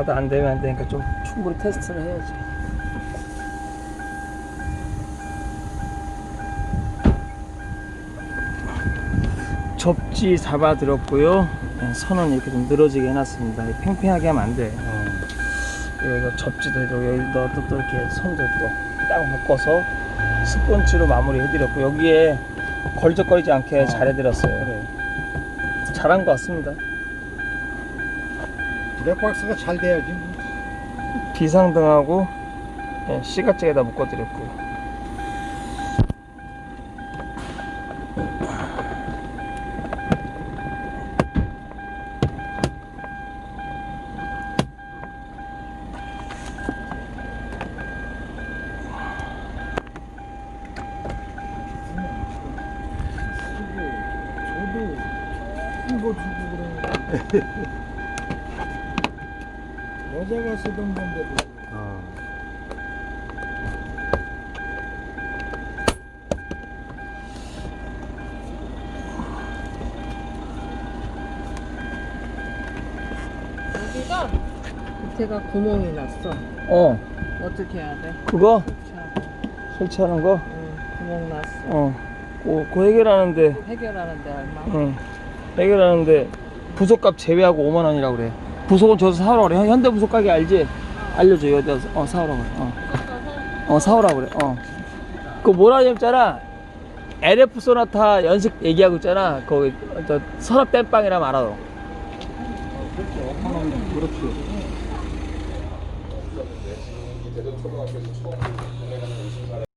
가도 안 되면 안 되니까 좀 충분히 테스트를 해야지. 접지 잡아 들었고요. 네, 선은 이렇게 좀 늘어지게 해놨습니다. 팽팽하게 하면 안 돼. 어. 여기서 접지도 해주고 여기도 또, 또 이렇게 선도 또딱 묶어서 스펀지로 마무리 해드렸고 여기에 걸적거리지 않게 잘 해드렸어요. 잘한 것 같습니다. 블랙박스가 잘 돼야지. 비상등하고 예, 시가잭에다 묶어드렸고 저도 큰 거 주고 그러니까. 여자가 쓰던 건데도. 여기가 밑에가 구멍이 났어. 어 어떻게 해야 돼? 그거 설치하고. 설치하는 거 응, 구멍 났어. 어, 그, 그 해결하는데 해결하는데 얼마? 응, 해결하는데 부속값 제외하고 5만 원이라고 그래 부속은 저서 사오라고 그래. 현- 현대 부속 가게 알지? 알려줘 여기다 어 사오라고 그래. 어, 어 사오라고 그래. 어 그 뭐라 했잖아. LF 소나타 연식 얘기하고 있잖아. 거기 저 서랍 땜빵이라면 알아 너 그렇지.